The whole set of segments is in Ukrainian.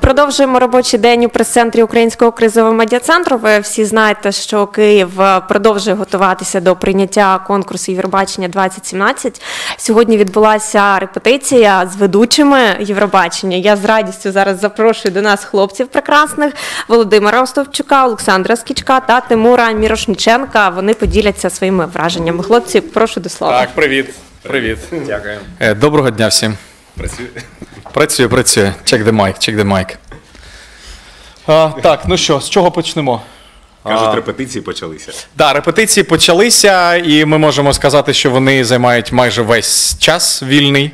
Продовжуємо робочий день у прес-центрі Українського кризового медіа-центру. Ви всі знаєте, що Київ е, продовжує готуватися до прийняття конкурсу Євробачення 2017. Сьогодні відбулася репетиція з ведучими Євробачення. Я з радістю зараз запрошую до нас хлопців прекрасних Володимира Остовчука, Олександра Скічка та Тимура Мірошниченка. Вони поділяться своїми враженнями. Хлопці, прошу до слова. Так, привіт. Привіт. Дякую. Е, Доброго дня всім. Працює. Працює, працює. Check the mic, check the mic. А, так, ну що, з чого почнемо? Кажуть, репетиції почалися. Да, репетиції почалися, і ми можемо сказати, що вони займають майже весь час вільний,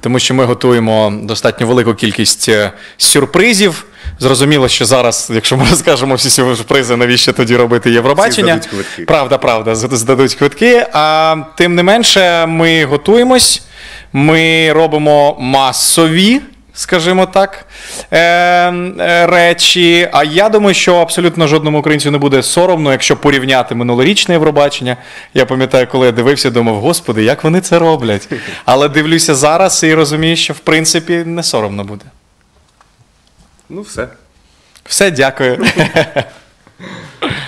тому що ми готуємо достатньо велику кількість е, сюрпризів. Зрозуміло, що зараз, якщо ми розкажемо всі сюрпризи, навіщо тоді робити Євробачення? Правда, правда, здадуть квитки. А тим не менше, ми готуємось, ми робимо масові. Скажімо так, е, е, речі. А я думаю, що абсолютно жодному українцю не буде соромно, якщо порівняти минулорічне Євробачення. Я пам'ятаю, коли я дивився, думав, господи, як вони це роблять. Але дивлюся зараз і розумію, що в принципі не соромно буде. Ну, все. Все, дякую.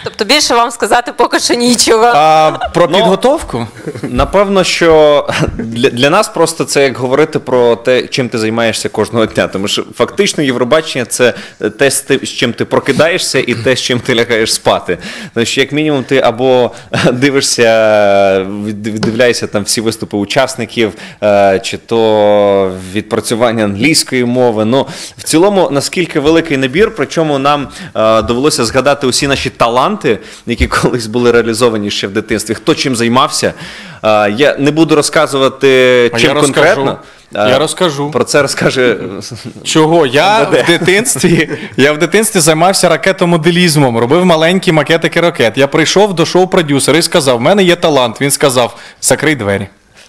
Тобто більше вам сказати поки що нічого. А про підготовку? Напевно, що для, для нас просто це як говорити про те, чим ти займаєшся кожного дня. Тому що фактично Євробачення це те, з ти- з чим ти прокидаєшся, і те, з чим ти лягаєш спати. Тому що, як мінімум, ти або дивишся, від- віддивляєшся там всі виступи учасників, е, чи то відпрацювання англійської мови. Ну, в цілому, наскільки великий набір, причому нам е, довелося згадати усі наші таланти, які колись були реалізовані ще в дитинстві. Хто чим займався. Я не буду розказувати, А чим я конкретно. Е, Я розкажу. Про це розкаже Чого? Я в дитинстві, я в дитинстві займався ракетомоделізмом, робив маленькі макетики ракет. Я прийшов до шоу-продюсера і сказав: в мене є талант. Він сказав: закрий двері.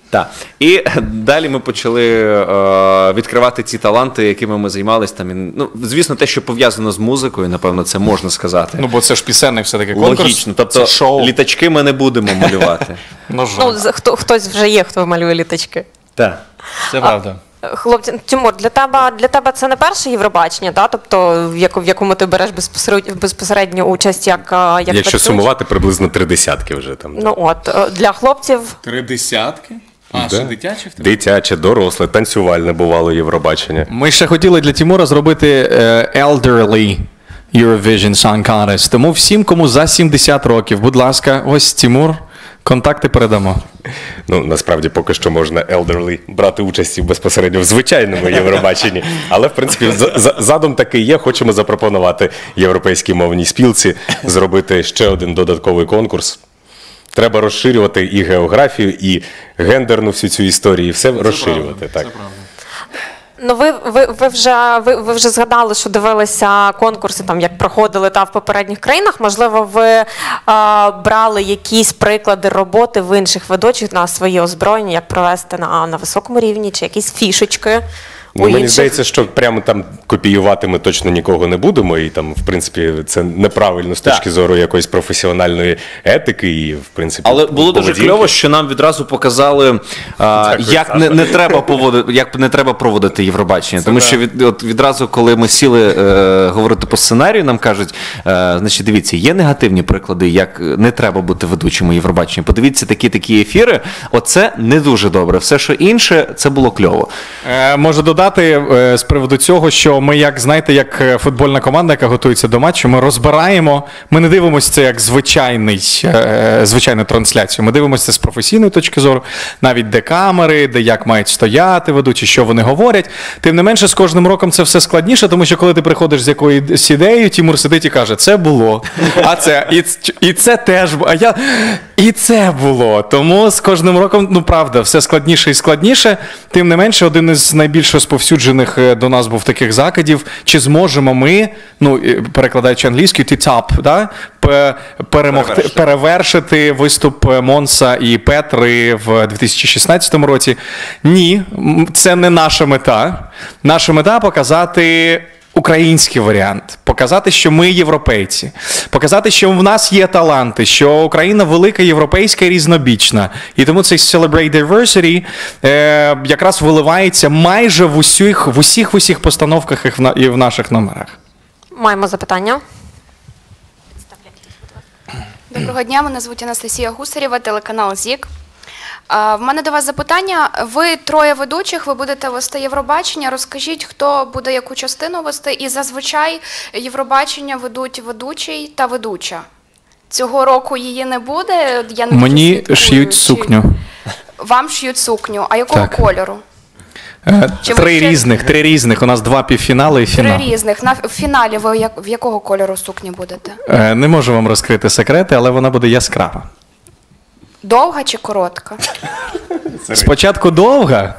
Так. І далі ми почали е, відкривати ці таланти, якими ми займалися. Там, і, ну, звісно, те, що пов'язано з музикою, напевно, це можна сказати. Ну, бо це ж пісенний все-таки конкурс. Логічно. Тобто це шоу. літачки ми не будемо малювати. Ну. Ну, хто, хтось вже є, хто малює літачки. Так. це правда. Хлопці, Тимур, для тебе для тебе це не перше Євробачення, та? тобто в, яку, в якому ти береш безпосередньо, безпосередню участь як, е, як Якщо сумувати, приблизно три десятки вже там. Ну от е, для хлопців Три десятки? А, Да. ще дитячі в Дитяче, доросле, танцювальне бувало Євробачення. Ми ще хотіли для Тимура зробити е, elderly Eurovision Song Contest. Тому всім, кому за 70 років, будь ласка, ось Тимур, контакти передамо. Ну, насправді, поки що можна elderly брати участь безпосередньо в звичайному Євробаченні. Але, в принципі, за- за- задум такий є. Хочемо запропонувати європейській мовній спілці зробити ще один додатковий конкурс. Треба розширювати і географію, і гендерну всю цю історію, і все розширювати. Так. ну ви, ви, ви вже ви, ви вже згадали, що дивилися конкурси, там як проходили та в попередніх країнах. Можливо, ви е, брали якісь приклади роботи в інших ведучих на свої озброєння, як провести на, на високому рівні, чи якісь фішечки. Ну, мені інших? здається, що прямо там копіювати ми точно нікого не будемо, і там, в принципі, це неправильно з Так. точки зору якоїсь професіональної етики, і в принципі, Але було дуже кльово, що нам відразу показали, а, Дякую, як не, не треба поводити, як не треба проводити Євробачення. Тому що від, от відразу, коли ми сіли е, говорити по сценарію, нам кажуть: е, значить, дивіться, є негативні приклади, як не треба бути ведучим у Євробаченні. Подивіться такі такі ефіри. Оце не дуже добре. Все, що інше, це було кльово. Е, можу додати е, з приводу цього, що ми, як знаєте, як е, футбольна команда, яка готується до матчу, ми розбираємо. Ми не дивимося це як звичайний, е, звичайну трансляцію. Ми дивимося з професійної точки зору, навіть де камери, де як мають стояти ведучі, що вони говорять. Тим не менше, з кожним роком це все складніше, тому що коли ти приходиш з якоюсь ідеєю, Тімур сидить і каже, це було. А це і, і це теж а я і це було. Тому з кожним роком, ну правда, все складніше і складніше. Тим не менше, один із найбільш розповсюджених е, до нас був таких закидів. Чи зможемо ми, ну перекладаючи англійською, top, да? перемогти, Перевершити. перевершити виступ е, Монса і Петри в 2016 році? Ні, це не наша мета. Наша мета показати Український варіант, показати, що ми європейці, показати, що в нас є таланти, що Україна велика, європейська і різнобічна. І тому цей Celebrate Diversity е, якраз виливається майже в усіх, в усіх, в усіх постановках і в, на- і в наших номерах. Маємо запитання. Доброго дня, мене звуть Анастасія Гусарєва, телеканал ЗІК. В мене до вас запитання. Ви троє ведучих, ви будете вести Євробачення. Розкажіть, хто буде яку частину вести, і зазвичай Євробачення ведуть ведучий та ведуча. Цього року її не буде. Я не Мені шиють чи- сукню. Вам шиють сукню. А якого Так. кольору? Е, Чи Три ще- різних, три різних. У нас два півфінали і Три різних. На в фіналі ви як в якого кольору сукні будете? Е, Не можу вам розкрити секрети, але вона буде яскрава. Довга чи коротка? Спочатку довга,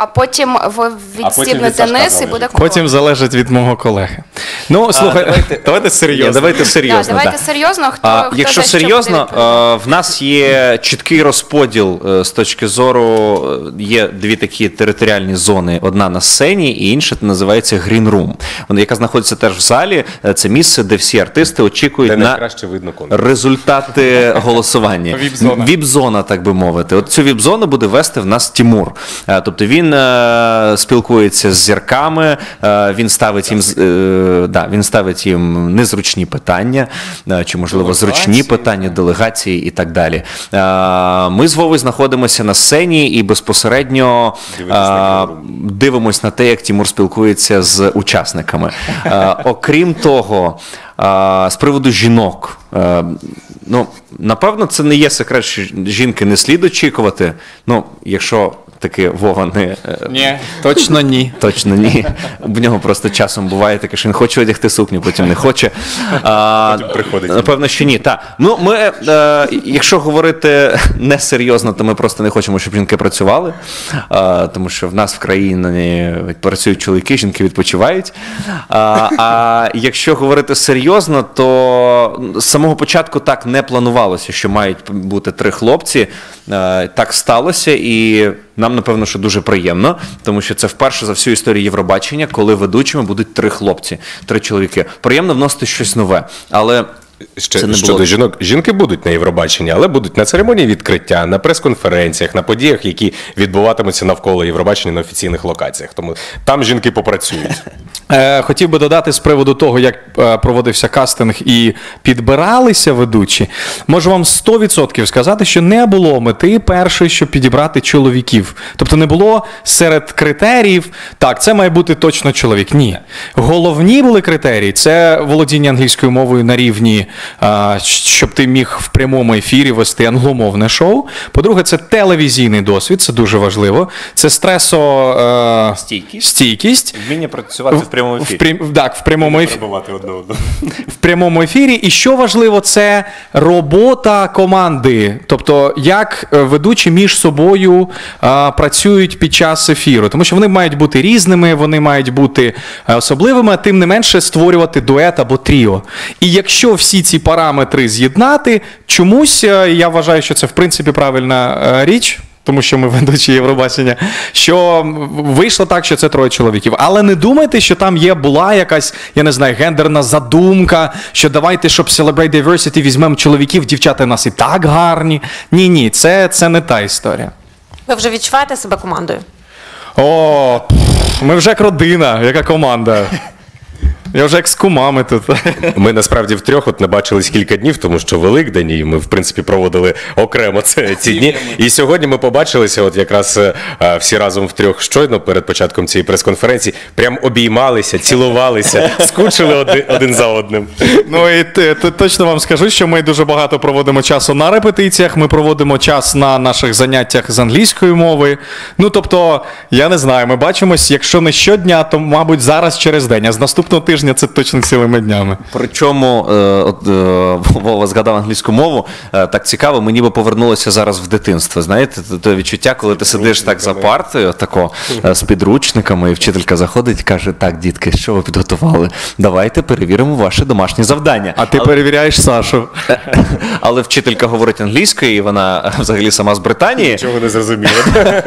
А потім ви від відстібнете Сашка низ і буде коротка. потім залежить від мого колеги. Ну, слухай, давайте, давайте серйозно. Давайте Да, серйозно. давайте так. серйозно, хто, А, хто якщо за що серйозно, е, в нас є чіткий розподіл е, з точки зору, е, є дві такі територіальні зони: одна на сцені, і інша називається Green Room, Вона, яка знаходиться теж в залі. Це місце, де всі артисти очікують Де на видно результати голосування. Віп-зона. Віп-зона, так би мовити. От цю віп-зону буде вести в нас Тімур. Тобто він е, спілкується з зірками, е, він ставить їм е, да, він ставить їм незручні питання, е, чи можливо зручні питання, делегації і так далі. Е, Ми з Вовою знаходимося на сцені і безпосередньо е, дивимось на те, як Тімур спілкується з учасниками. Е, Окрім того, е, з приводу жінок. е, Ну, напевно, це не є секрет, що жінки не слід очікувати. Ну, якщо таки Вова не е, Ні, точно ні. Точно ні. В нього просто часом буває таке, що він хоче одягти сукню, потім не хоче. А, Потім приходить. Напевно, що ні. Та. Ну, ми, е, якщо говорити несерйозно, то ми просто не хочемо, щоб жінки працювали, а, тому що в нас в країні працюють чоловіки, жінки відпочивають. А, а якщо говорити серйозно, то з самого початку так не планувалося, що мають бути три хлопці. Е, Так сталося, і нам, напевно, що дуже приємно, тому що це вперше за всю історію Євробачення, коли ведучими будуть три хлопці, три чоловіки. Приємно вносити щось нове. Але Ще Це не щодо було. жінок, жінки будуть на Євробаченні, але будуть на церемонії відкриття, на прес-конференціях, на подіях, які відбуватимуться навколо Євробачення на офіційних локаціях. Тому там жінки попрацюють. Е, хотів би додати з приводу того, як е, проводився кастинг і підбиралися ведучі. Можу вам 100% сказати, що не було мети першої, щоб підібрати чоловіків. Тобто не було серед критеріїв, так, це має бути точно чоловік. Ні. Головні були критерії це володіння англійською мовою на рівні, щоб ти міг в прямому ефірі вести англомовне шоу. По-друге, це телевізійний досвід, це дуже важливо. Це стресо е, Стійкість. стійкість. вміння працювати в прямому В, ефірі. прям- так, в прямому ефірі. В прямому ефірі. І що важливо, це робота команди. Тобто, як е, ведучі між собою а, працюють під час ефіру. Тому що вони мають бути різними, вони мають бути е, особливими, а тим не менше створювати дует або тріо. І якщо всі ці параметри з'єднати, чомусь е, я вважаю, що це в принципі правильна е, річ. Тому що ми ведучі Євробачення, що вийшло так, що це троє чоловіків. Але не думайте, що там є була якась, я не знаю, гендерна задумка, що давайте, щоб Celebrate Diversity візьмемо чоловіків, дівчата в нас і так гарні. Ні, ні, це, це не та історія. Ви вже відчуваєте себе командою? О, пф, ми вже як родина, яка команда. Я вже як з кумами тут. Ми насправді втрьох от не бачились кілька днів, тому що Великдень, і ми в принципі проводили окремо це, ці дні. І сьогодні ми побачилися, от якраз е, е, всі разом втрьох щойно перед початком цієї прес-конференції, прям обіймалися, цілувалися, скучили один, один за одним. Ну і т- т- точно вам скажу, що ми дуже багато проводимо часу на репетиціях. Ми проводимо час на наших заняттях з англійської мови. Ну тобто, я не знаю, ми бачимось, якщо не щодня, то мабуть зараз через день. А з наступного тижня тижня, це точно цілими днями. Причому, е, от, е, Вова згадав англійську мову, е, так цікаво, ми ніби повернулися зараз в дитинство. Знаєте, те- те відчуття, коли ти сидиш так за партою, тако, з підручниками, і вчителька заходить і каже: Так, дітки, що ви підготували? Давайте перевіримо ваше домашнє завдання. А ти Але- перевіряєш Сашу. Але вчителька говорить англійською, і вона взагалі сама з Британії. Чого не зрозуміло.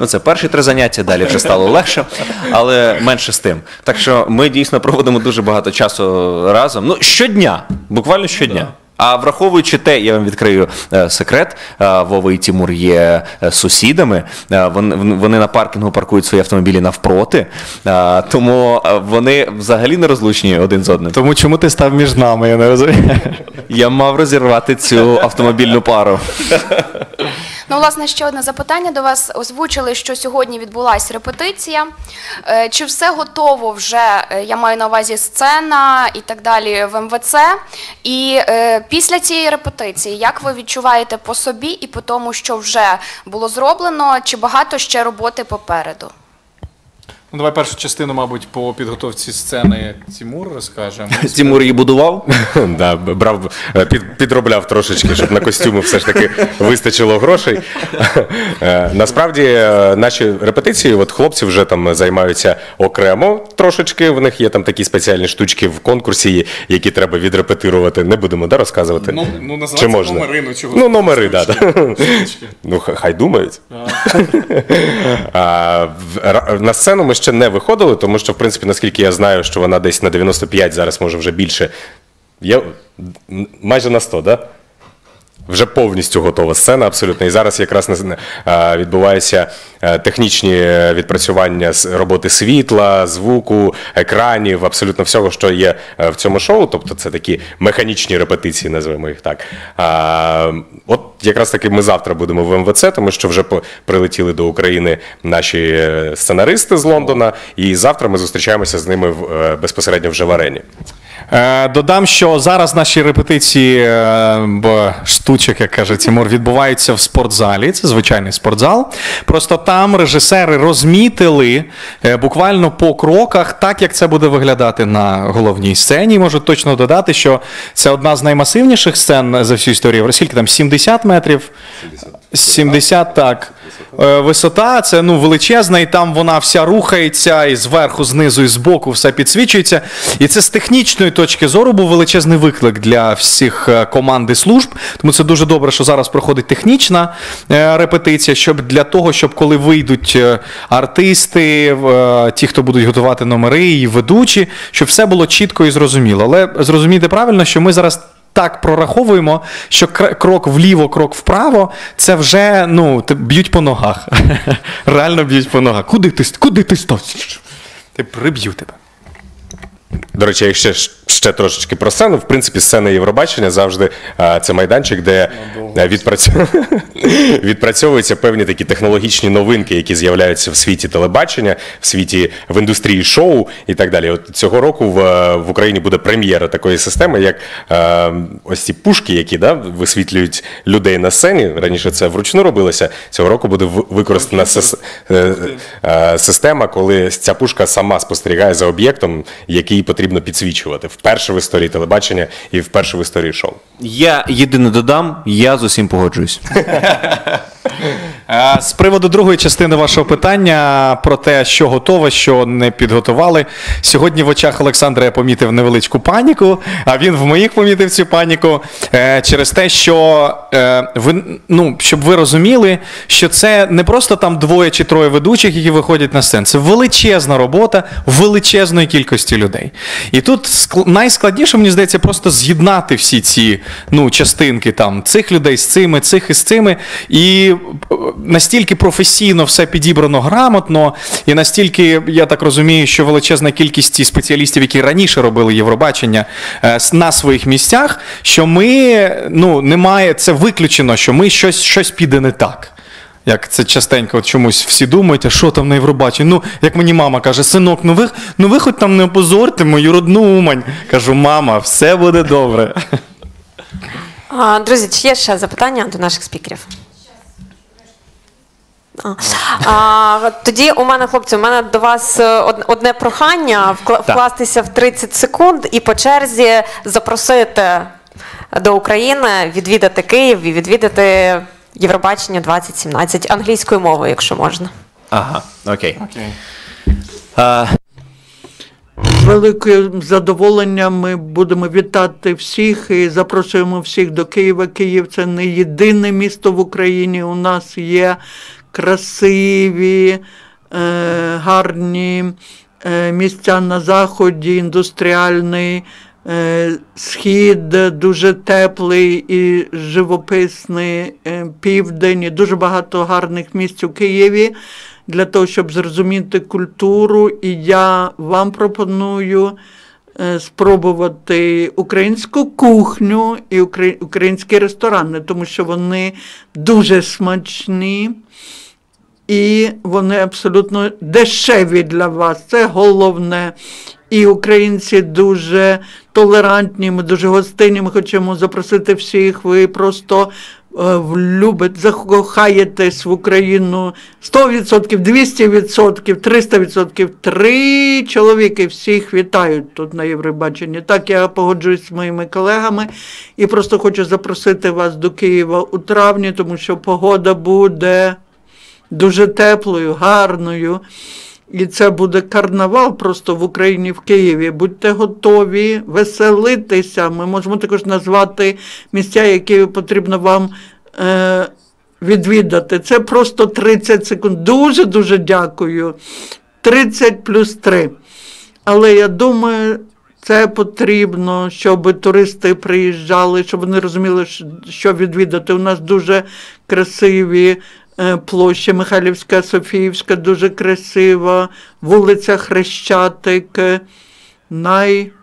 Ну, це перші три заняття, далі вже стало легше, але менше з тим. Так що ми дійсно проводимо дуже багато часу разом. Ну, щодня, буквально щодня. А враховуючи те, я вам відкрию е, секрет, е, Вова і Тімур є е, сусідами. Е, вони, вони на паркінгу паркують свої автомобілі навпроти, е, тому е, вони взагалі не розлучні один з одним. Тому чому ти став між нами, я не розумію. Я мав розірвати цю автомобільну пару. Ну, власне, ще одне запитання до вас. Озвучили, що сьогодні відбулася репетиція. Е, Чи все готово вже? е, Я маю на увазі сцена і так далі в МВЦ. І е, після цієї репетиції, як ви відчуваєте по собі і по тому, що вже було зроблено, чи багато ще роботи попереду? Ну, давай першу частину, мабуть, по підготовці сцени Тимур розкажемо. Тімур її будував. Да, брав, е, під, підробляв трошечки, щоб на костюми все ж таки вистачило грошей. Е, Насправді е, наші репетиції, от хлопці вже там займаються окремо трошечки. В них є там такі спеціальні штучки в конкурсі, які треба відрепетирувати. Не будемо да, розказувати. Ну, ну, називається Чи можна? номери, ну, чого Ну, номери, так. Да, ну, хай думають. А, в- на сцену ми ще не виходили, тому що, в принципі, наскільки я знаю, що вона десь на 95, зараз може вже більше. Є майже на 100, так? Да? Вже повністю готова сцена, абсолютно. І зараз якраз відбуваються е, технічні відпрацювання з роботи світла, звуку, екранів, абсолютно всього, що є е, в цьому шоу. Тобто це такі механічні репетиції, називаємо їх так. От якраз таки ми завтра будемо в МВЦ, тому що вже прилетіли до України наші е, сценаристи з Лондона, і завтра ми зустрічаємося з ними е, безпосередньо вже в арені. Е, Додам, що зараз наші репетиції е, штучок, як каже Тимур, відбуваються в спортзалі. Це звичайний спортзал. Просто там режисери розмітили е, буквально по кроках, так як це буде виглядати на головній сцені. Можу точно додати, що це одна з наймасивніших сцен за всю історію. Скільки там 70 метрів? 70, так. Е, Висота це ну величезна, і там вона вся рухається, і зверху, знизу, і збоку все підсвічується. І це з технічної точки зору був величезний виклик для всіх е, команд і служб. Тому це дуже добре, що зараз проходить технічна е, репетиція, щоб для того, щоб коли вийдуть артисти, ті, хто будуть готувати номери і ведучі, щоб все було чітко і зрозуміло. Але зрозумійте правильно, що ми зараз так прораховуємо, що кр- крок вліво, крок вправо, це вже ну, б'ють по ногах. Реально б'ють по ногах. Куди ти, куди ти став? Ти приб'ю тебе. До речі, якщо ще, ще трошечки про сцену, в принципі, сцена Євробачення завжди це майданчик, де е, відпрацьовуються певні такі технологічні новинки, які з'являються в світі телебачення, в світі в індустрії шоу і так далі. От цього року в, в Україні буде прем'єра такої системи, як е, ось ці пушки, які да, висвітлюють людей на сцені. Раніше це вручну робилося. Цього року буде використана е, система, коли ця пушка сама спостерігає за об'єктом, який потрібно підсвічувати. Вперше в історії телебачення і вперше в історії шоу. Я єдине додам, я з усім погоджуюсь. Е, З приводу другої частини вашого питання про те, що готове, що не підготували. Сьогодні в очах Олександра я помітив невеличку паніку, а він в моїх помітив цю паніку е, через те, що е, ви, ну, щоб ви розуміли, що це не просто там двоє чи троє ведучих, які виходять на сцену. Це величезна робота величезної кількості людей. І тут ск- найскладніше, мені здається, просто з'єднати всі ці ну, частинки там цих людей з цими, цих із цими. І настільки професійно все підібрано грамотно, і настільки, я так розумію, що величезна кількість спеціалістів, які раніше робили Євробачення е, на своїх місцях, що ми ну, немає, це виключено, що ми щось, щось піде не так. Як це частенько от чомусь всі думають, а що там на Євробаченні? Ну, як мені мама каже, синок, ну ви, ну ви хоч там не опозорте мою родну Умань. Кажу, мама, все буде добре. Друзі, чи є ще запитання до наших спікерів? А, а, тоді у мене, хлопці, у мене до вас е, одне прохання вкластися в 30 секунд і по черзі запросити до України, відвідати Київ і відвідати Євробачення 2017 англійською мовою, якщо можна. Ага, окей. А, З великим задоволенням ми будемо вітати всіх і запрошуємо всіх до Києва. Київ це не єдине місто в Україні. У нас є красиві, е, гарні е, місця на заході, індустріальний. е, Схід дуже теплий і живописний південь, і дуже багато гарних місць у Києві для того, щоб зрозуміти культуру. І я вам пропоную спробувати українську кухню і українські ресторани, тому що вони дуже смачні. І вони абсолютно дешеві для вас. Це головне. І українці дуже толерантні, ми дуже гостинні. Ми хочемо запросити всіх. Ви просто е, влюбите, закохаєтесь в Україну 100%, 200%, 300%. Три чоловіки всіх вітають тут на Євробаченні. Так, я погоджуюсь з моїми колегами і просто хочу запросити вас до Києва у травні, тому що погода буде дуже теплою, гарною. І це буде карнавал просто в Україні, в Києві. Будьте готові веселитися. Ми можемо також назвати місця, які потрібно вам е, відвідати. Це просто 30 секунд. Дуже дуже дякую. 30 плюс 3. Але я думаю, це потрібно, щоб туристи приїжджали, щоб вони розуміли, що- відвідати. У нас дуже красиві е, площі Михайлівська, Софіївська, дуже красива, вулиця Хрещатик, найширша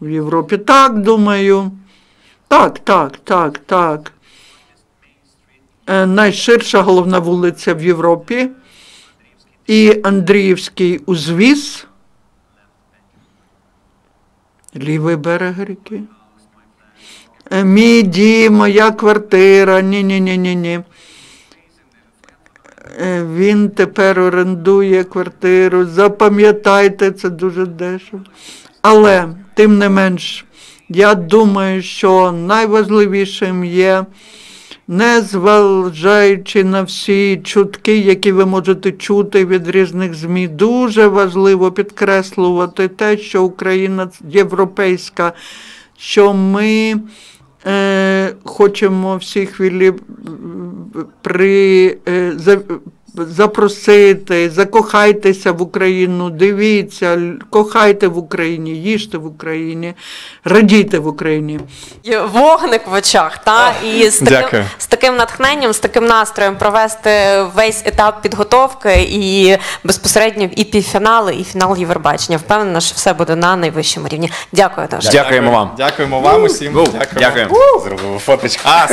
в Європі. Так, думаю. Так, так, так, так. Е, Найширша головна вулиця в Європі і Андріївський узвіз. Лівий берег ріки. Е, Мій дім, моя квартира. Ні, ні, ні, ні, ні. Е, Він тепер орендує квартиру. Запам'ятайте, це дуже дешево. Але, тим не менш, я думаю, що найважливішим є не зважаючи на всі чутки, які ви можете чути від різних ЗМІ, дуже важливо підкреслювати те, що Україна європейська, що ми хочемо всі хвилі при, е, запросити, закохайтеся в Україну, дивіться, кохайте в Україні, їжте в Україні, радійте в Україні. Є Вогник в очах, та і з таким, з таким натхненням, з таким настроєм провести весь етап підготовки і безпосередньо і півфінали, і фінал Євробачення. Впевнена, що все буде на найвищому рівні. Дякую дуже. Дякуємо вам. Дякуємо вам усім. Дякуємо. Дякуємо. Зробимо фоточку. А,